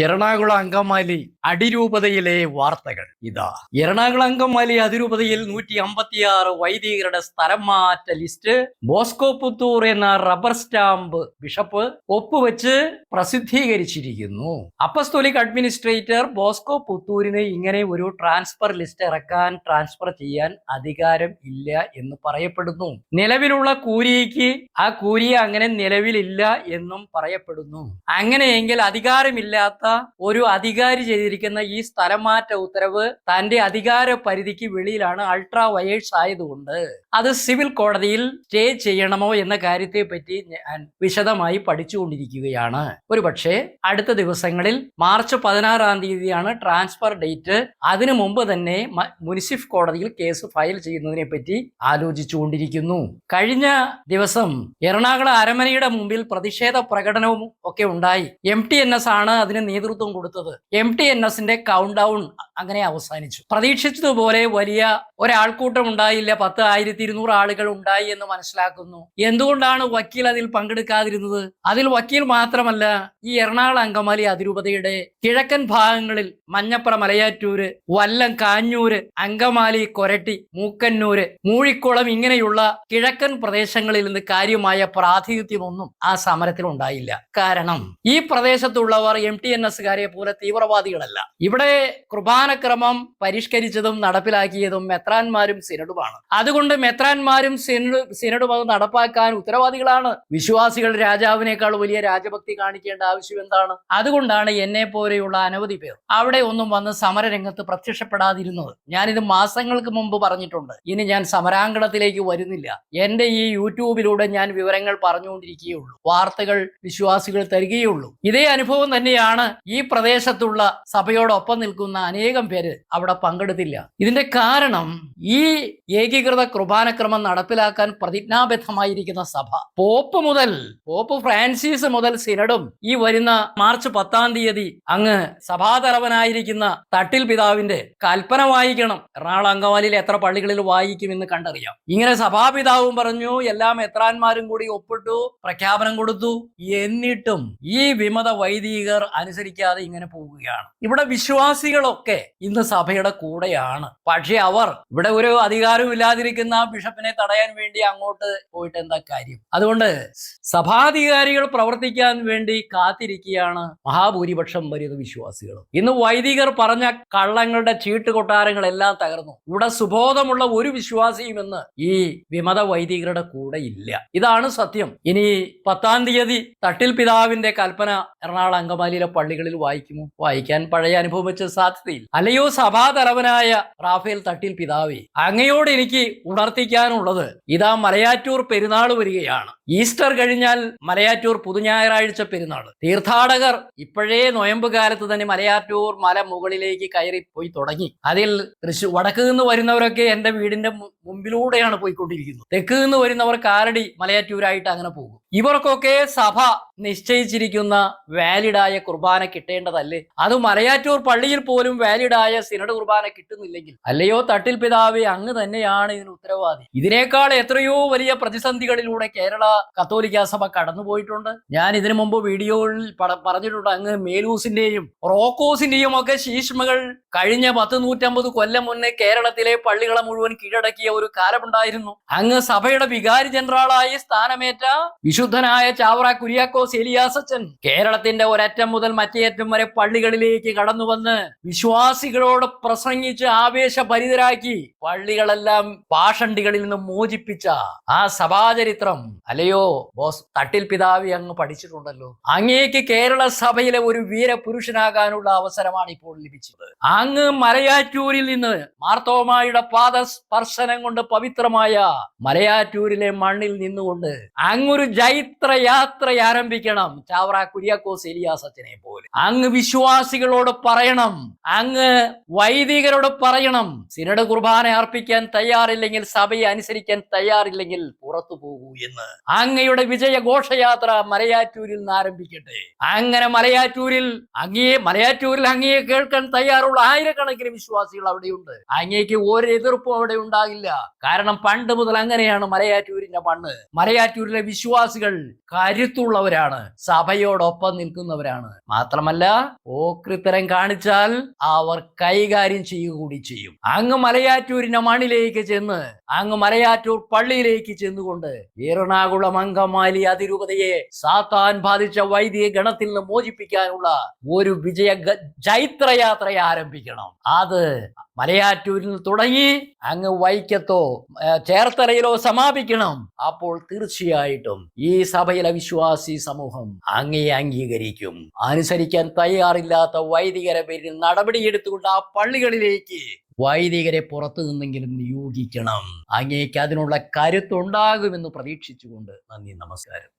എറണാകുളം അങ്കമാലി അടിരൂപതയിലെ വാർത്തകൾ ഇതാ. എറണാകുളം അങ്കമാലി അതിരൂപതയിൽ നൂറ്റി അമ്പത്തിയാറ് വൈദികരുടെ സ്ഥലം മാറ്റ ലിസ്റ്റ്. ബോസ്കോ പുത്തൂർ എന്ന റബ്ബർ സ്റ്റാമ്പ് ബിഷപ്പ് ഒപ്പുവെച്ച് പ്രസിദ്ധീകരിച്ചിരിക്കുന്നു. അപ്പസ്തോലിക് അഡ്മിനിസ്ട്രേറ്റർ ബോസ്കോ പുത്തൂരിന് ഇങ്ങനെ ഒരു ട്രാൻസ്ഫർ ലിസ്റ്റ് ഇറക്കാൻ ട്രാൻസ്ഫർ ചെയ്യാൻ അധികാരം ഇല്ല എന്ന് പറയപ്പെടുന്നു. നിലവിലുള്ള കൂരിക്ക് ആ കൂരിയെ അങ്ങനെ നിലവിലില്ല എന്നും പറയപ്പെടുന്നു. അങ്ങനെയെങ്കിൽ അധികാരമില്ലാത്ത ഒരു അധികാരി ചെയ്തിരിക്കുന്ന ഈ സ്ഥലം മാറ്റ ഉത്തരവ് തന്റെ അധികാര പരിധിക്ക് വെളിയിലാണ് അൾട്രാ വയേഴ്സ് ആയതുകൊണ്ട്. അത് സിവിൽ കോടതിയിൽ സ്റ്റേ ചെയ്യണമോ എന്ന കാര്യത്തെ പറ്റി ഞാൻ വിശദമായി പഠിച്ചുകൊണ്ടിരിക്കുകയാണ്. ഒരു പക്ഷേ അടുത്ത ദിവസങ്ങളിൽ മാർച്ച് പതിനാറാം തീയതിയാണ് ട്രാൻസ്ഫർ ഡേറ്റ് അതിനു മുമ്പ് തന്നെ മുനിസിഫ് കോടതിയിൽ കേസ് ഫയൽ ചെയ്യുന്നതിനെ പറ്റി ആലോചിച്ചുകൊണ്ടിരിക്കുന്നു. കഴിഞ്ഞ ദിവസം എറണാകുളം അരമനയുടെ മുമ്പിൽ പ്രതിഷേധ പ്രകടനവും ഒക്കെ ഉണ്ടായി. എം ടി എൻ എസ് ആണ് അതിന് നേതൃത്വം കൊടുത്തത്. എം ടി എൻ എസിന്റെ കൗണ്ട് ഡൗൺ അങ്ങനെ അവസാനിച്ചു. പ്രതീക്ഷിച്ചതുപോലെ വലിയ ഒരാൾക്കൂട്ടം ഉണ്ടായില്ല. പത്ത് ആയിരത്തി ഇരുന്നൂറ് ആളുകൾ ഉണ്ടായി എന്ന് മനസ്സിലാക്കുന്നു. എന്തുകൊണ്ടാണ് വക്കീൽ അതിൽ പങ്കെടുക്കാതിരുന്നത്? അതിൽ വക്കീൽ മാത്രമല്ല ഈ എറണാകുളം അങ്കമാലി അതിരൂപതയുടെ കിഴക്കൻ ഭാഗങ്ങളിൽ മഞ്ഞപ്പുറ മലയാറ്റൂര് വല്ലം കാഞ്ഞൂര് അങ്കമാലി കൊരട്ടി മൂക്കന്നൂര് മൂഴിക്കുളം ഇങ്ങനെയുള്ള കിഴക്കൻ പ്രദേശങ്ങളിൽ നിന്ന് കാര്യമായ പ്രാതിനിധ്യമൊന്നും ആ സമരത്തിൽ ഉണ്ടായില്ല. കാരണം ഈ പ്രദേശത്തുള്ളവർ എം ടി എൻ എസ്കാരെ പോലെ തീവ്രവാദികളല്ല. ഇവിടെ കുർബാനക്രമം പരിഷ്കരിച്ചതും നടപ്പിലാക്കിയതും മെത്രാന്മാരും സിനഡുമാണ്. അതുകൊണ്ട് മെത്രാന്മാരും സിനഡു സിനഡും അത് നടപ്പാക്കാൻ ഉത്തരവാദികളാണ്. വിശ്വാസികൾ രാജാവിനേക്കാൾ വലിയ രാജഭക്തി കാണിക്കേണ്ട ആവശ്യം എന്താണ്? അതുകൊണ്ടാണ് എന്നെ പോലെയുള്ള അനവധി പേർ അവിടെ ഒന്നും വന്ന് സമരരംഗത്ത് പ്രത്യക്ഷപ്പെടാതിരുന്നത്. ഞാനിത് മാസങ്ങൾക്ക് മുമ്പ് പറഞ്ഞിട്ടുണ്ട്. ഇനി ഞാൻ സമരാങ്കണത്തിലേക്ക് വരുന്നില്ല. എന്റെ ഈ യൂട്യൂബിലൂടെ ഞാൻ വിവരങ്ങൾ പറഞ്ഞുകൊണ്ടിരിക്കുകയുള്ളൂ. വാർത്തകൾ വിശ്വാസികൾ തരികയുള്ളൂ. ഇതേ അനുഭവം തന്നെയാണ് ഈ പ്രദേശത്തുള്ള സഭയോടൊപ്പം നിൽക്കുന്ന അനേകം പേര് അവിടെ പങ്കെടുത്തില്ല. ഇതിന്റെ കാരണം ഈ ഏകീകൃത കുർബാനക്രമം നടപ്പിലാക്കാൻ പ്രതിജ്ഞാബദ്ധമായിരിക്കുന്ന സഭ. പോപ്പ് മുതൽ പോപ്പ് ഫ്രാൻസിസ് മുതൽ സിനഡും ഈ വരുന്ന മാർച്ച് പത്താം തീയതി അങ്ങ് സഭാതലവനായിരിക്കുന്ന തട്ടിൽ പിതാവിന്റെ കൽപ്പന വായിക്കണം. എറണാകുളം അങ്കവാലിയിൽ എത്ര പള്ളികളിൽ വായിക്കുമെന്ന് കണ്ടറിയാം. ഇങ്ങനെ സഭാപിതാവും പറഞ്ഞു എല്ലാം മെത്രാന്മാരും കൂടി ഒപ്പിട്ടു പ്രഖ്യാപനം കൊടുത്തു. എന്നിട്ടും ഈ വിമത വൈദികർ അനുസരിക്കാതെ ഇങ്ങനെ പോവുകയാണ്. ഇവിടെ വിശ്വാസികളൊക്കെ ഇന്ന് സഭയുടെ കൂടെയാണ്. പക്ഷെ അവർ ഇവിടെ ഒരു അധികാരവും ഇല്ലാതിരിക്കുന്ന ബിഷപ്പിനെ തടയാൻ വേണ്ടി അങ്ങോട്ട് പോയിട്ട് എന്താ കാര്യം? അതുകൊണ്ട് സഭാധികാരികൾ പ്രവർത്തിക്കാൻ വേണ്ടി കാത്തിരിക്കുകയാണ് മഹാഭൂരിപക്ഷം വരുന്ന വിശ്വാസികൾ ഇന്ന് വൈദികർ പറഞ്ഞ കള്ളങ്ങളുടെ ചീട്ട് കൊട്ടാരങ്ങളെല്ലാം തകർന്നു. ഇവിടെ സുബോധമുള്ള ഒരു വിശ്വാസിയും ഇന്ന് ഈ വിമത വൈദികരുടെ കൂടെ ഇല്ല. ഇതാണ് സത്യം. ഇനി പത്താം തീയതി തട്ടിൽ പിതാവിന്റെ കൽപ്പന എറണാകുളം അങ്കമാലിയിലെ പള്ളികളിൽ വായിക്കുമോ? വായിക്കാൻ പഴയ അനുഭവം വെച്ച് സാധ്യതയില്ല. അല്ലയോ സഭാതലവനായ റാഫേൽ തട്ടിൽ പിതാവേ അങ്ങയോട് എനിക്ക് ഉണർത്തിക്കാനുള്ളത് ഇതാ മലയാറ്റൂർ പെരുന്നാൾ വരികയാണ്. ഈസ്റ്റർ കഴിഞ്ഞാൽ മലയാറ്റൂർ പുതുഞായറാഴ്ച പെരുന്നാൾ. തീർത്ഥാടകർ ഇപ്പോഴേ നൊയമ്പ് കാലത്ത് തന്നെ മലയാറ്റൂർ മല മുകളിലേക്ക് കയറി പോയി തുടങ്ങി. അതിൽ തൃശ്ശൂർ വടക്ക് നിന്ന് വരുന്നവരൊക്കെ എന്റെ വീടിന്റെ മുമ്പിലൂടെയാണ് പോയിക്കൊണ്ടിരിക്കുന്നത്. തെക്ക് നിന്ന് വരുന്നവർ കാരടി മലയാറ്റൂരായിട്ട് അങ്ങനെ പോകും. ഇവർക്കൊക്കെ സഭ നിശ്ചയിച്ചിരിക്കുന്ന വാലിഡായ കുർബാന കിട്ടേണ്ടതല്ലേ? അത് മലയാറ്റൂർ പള്ളിയിൽ പോലും വാലിഡായ സിനഡ് കുർബാന കിട്ടുന്നില്ലെങ്കിൽ. അല്ലയോ തട്ടിൽ പിതാവേ അങ്ങ് തന്നെയാണ് ഇതിന് ഉത്തരവാദി. ഇതിനേക്കാൾ എത്രയോ വലിയ പ്രതിസന്ധികളിലൂടെ കേരള കത്തോലിക്ക സഭ കടന്നുപോയിട്ടുണ്ട്. ഞാൻ ഇതിനു മുമ്പ് വീഡിയോയിൽ പറഞ്ഞിട്ടുണ്ട്. അങ്ങ് മേലൂസിന്റെയും റോക്കോസിന്റെയും ഒക്കെ ശീഷ്മകൾ കഴിഞ്ഞ പത്ത് നൂറ്റമ്പത് കൊല്ലം മുന്നേ കേരളത്തിലെ പള്ളികളെ മുഴുവൻ കീഴടക്കിയ ഒരു കാലമുണ്ടായിരുന്നു. അങ്ങ് സഭയുടെ വികാരി ജനറലായി സ്ഥാനമേറ്റ വിശുദ്ധനായ ചാവറ കുര്യാക്കോസ് എലിയാസച്ചൻ കേരളത്തിന്റെ ഒരറ്റം മുതൽ മറ്റേ അറ്റം വരെ പള്ളികളിലേക്ക് കടന്നു വന്ന് വിശ്വാസികളോട് പ്രസംഗിച്ച് ആവേശഭരിതരാക്കി പള്ളികളെല്ലാം പാഷണ്ടികളിൽ നിന്ന് മോചിപ്പിച്ച ആ സഭാചരിത്രം. അല്ലയോ ബോസ് തട്ടിൽ പിതാവി അങ്ങ് പഠിച്ചിട്ടുണ്ടല്ലോ. അങ്ങേക്ക് കേരള സഭയിലെ ഒരു വീരപുരുഷനാകാനുള്ള അവസരമാണ് ഇപ്പോൾ ലഭിച്ചത്. അങ്ങ് മലയാറ്റൂരിൽ നിന്ന് മാർത്തോമായുടെ പാദസ്പർശനം കൊണ്ട് പവിത്രമായ മലയാറ്റൂരിലെ മണ്ണിൽ നിന്നുകൊണ്ട് അങ്ങൊരു ജൈത്ര യാത്ര ആരംഭിക്കണം. ചാവറ കുര്യാക്കോസ് എലിയാസ് അച്ഛനെ അങ്ങ് വിശ്വാസികളോട് പറയണം. അങ്ങ് വൈദികരോട് പറയണം. സിനഡ് കുർബാന അർപ്പിക്കാൻ തയ്യാറില്ലെങ്കിൽ സഭയെ അനുസരിക്കാൻ തയ്യാറില്ലെങ്കിൽ പുറത്തു പോകൂ എന്ന്. അങ്ങയുടെ വിജയ ഘോഷയാത്ര മലയാറ്റൂരിൽ നിന്ന് ആരംഭിക്കട്ടെ. അങ്ങനെ മലയാറ്റൂരിൽ അങ്ങേ മലയാറ്റൂരിൽ അങ്ങയെ കേൾക്കാൻ തയ്യാറുള്ള ആയിരക്കണക്കിന് വിശ്വാസികൾ അവിടെയുണ്ട്. അങ്ങേക്ക് ഒരു എതിർപ്പും അവിടെ ഉണ്ടാകില്ല. കാരണം പണ്ട് മുതൽ അങ്ങനെയാണ് മലയാറ്റൂരിന്റെ മണ്ണ്. മലയാറ്റൂരിലെ വിശ്വാസികൾ കരുത്തുള്ളവരാണ് സഭയോടൊപ്പം നിൽക്കുന്നവരാണ്. മാത്രം മാത്രമല്ല ഓക്രിത്തരം കാണിച്ചാൽ അവർ കൈകാര്യം ചെയ്യുക കൂടി ചെയ്യും. അങ്ങ് മലയാറ്റൂരിന്റെ മണ്ണിലേക്ക് ചെന്ന് അങ്ങ് മലയാറ്റൂർ പള്ളിയിലേക്ക് ചെന്നുകൊണ്ട് എറണാകുളം അങ്കമാലി അതിരൂപതയെ സാത്താൻ ബാധിച്ച വൈദിക ഗണത്തിൽ നിന്ന് മോചിപ്പിക്കാനുള്ള ഒരു വിജയ ജൈത്രയാത്ര ആരംഭിക്കണം. അത് മലയാറ്റൂരിൽ തുടങ്ങി അങ്ങ് വൈക്കത്തോ ചേർത്തലയിലോ സമാപിക്കണം. അപ്പോൾ തീർച്ചയായിട്ടും ഈ സഭയിലെ വിശ്വാസി സമൂഹം അങ്ങേ അംഗീകരിക്കും. അനുസരിക്കാൻ തയ്യാറില്ലാത്ത വൈദികരെ പേരിൽ നടപടിയെടുത്തുകൊണ്ട് ആ പള്ളികളിലേക്ക് വൈദികരെ പുറത്തു നിന്നെങ്കിലും നിയോഗിക്കണം. അങ്ങേക്ക് അതിനുള്ള കരുത്തുണ്ടാകുമെന്ന് പ്രതീക്ഷിച്ചുകൊണ്ട് നന്ദി നമസ്കാരം.